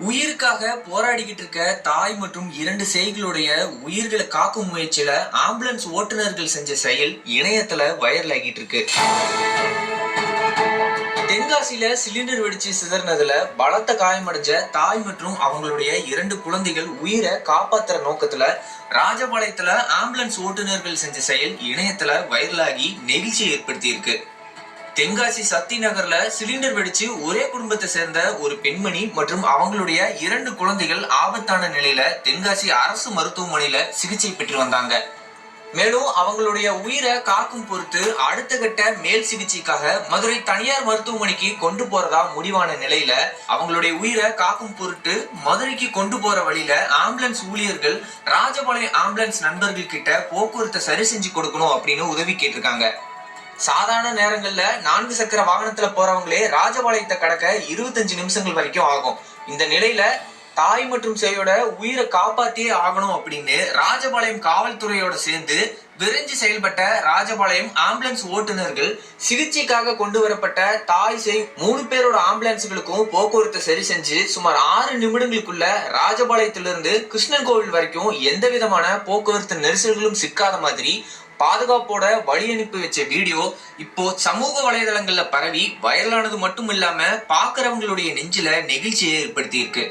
உயிருக்காக போராடிக்கிட்டு இருக்க தாய் மற்றும் இரண்டு சேய்களுடைய உயிர்களை காக்கும் முயற்சியில ஆம்புலன்ஸ் ஓட்டுநர்கள் செஞ்ச செயல் இணையத்துல வைரல் ஆகிட்டு இருக்கு. தென்காசியில சிலிண்டர் வெடிச்சு சிதறினதுல பலத்த காயமடைஞ்ச தாய் மற்றும் அவங்களுடைய இரண்டு குழந்தைகள் உயிரை காப்பாத்துற நோக்கத்துல ராஜபாளையத்துல ஆம்புலன்ஸ் ஓட்டுநர்கள் செஞ்ச செயல் இணையத்துல வைரலாகி நெகிழ்ச்சியை ஏற்படுத்தி இருக்கு தென்காசி சக்தி நகர்ல சிலிண்டர் வெடிச்சு ஒரே குடும்பத்தை சேர்ந்த ஒரு பெண்மணி மற்றும் அவங்களுடைய இரண்டு குழந்தைகள் ஆபத்தான நிலையில தென்காசி அரசு மருத்துவமனையில சிகிச்சை பெற்று வந்தாங்க. மேலும் அவங்களுடைய உயிரை காக்கும் பொறுத்து அடுத்த கட்ட மேல் சிகிச்சைக்காக மதுரை தனியார் மருத்துவமனைக்கு கொண்டு போறதா முடிவான நிலையில அவங்களுடைய உயிரை காக்கும் பொருட்டு மதுரைக்கு கொண்டு போற வழியில ஆம்புலன்ஸ் ஊழியர்கள் ராஜபாளையம் ஆம்புலன்ஸ் நண்பர்கள் கிட்ட போக்குவரத்தை சரி செஞ்சு கொடுக்கணும் அப்படின்னு உதவி கேட்டிருக்காங்க. சாதாரண நேரங்கள்ல நான்கு சக்கர வாகனத்துல போறவங்களே ராஜபாளையத்தை கடக்க இருபத்தஞ்சு நிமிஷங்கள் வரைக்கும் ஆகும். இந்த நிலையில தாய் மற்றும் சேயோட உயிரை காப்பாத்தியே ஆகணும் அப்படின்னு ராஜபாளையம் காவல்துறையோட சேர்ந்து விரைஞ்சு செயல்பட்ட ராஜபாளையம் ஆம்புலன்ஸ் ஓட்டுநர்கள் சிகிச்சைக்காக கொண்டு வரப்பட்ட தாய் செய் மூணு பேரோட ஆம்புலன்ஸ்களுக்கும் போக்குவரத்தை சரி செஞ்சு சுமார் ஆறு நிமிடங்களுக்குள்ள ராஜபாளையத்திலிருந்து கிருஷ்ணன் கோவில் வரைக்கும் எந்த விதமான போக்குவரத்து நெரிசல்களும் சிக்காத மாதிரி பாதுகாப்போட வழி அனுப்பி வச்ச வீடியோ இப்போ சமூக வலைதளங்கள்ல பரவி வைரலானது மட்டும் இல்லாம பாக்குறவங்களுடைய நெஞ்சில நெகிழ்ச்சியை ஏற்படுத்தி இருக்கு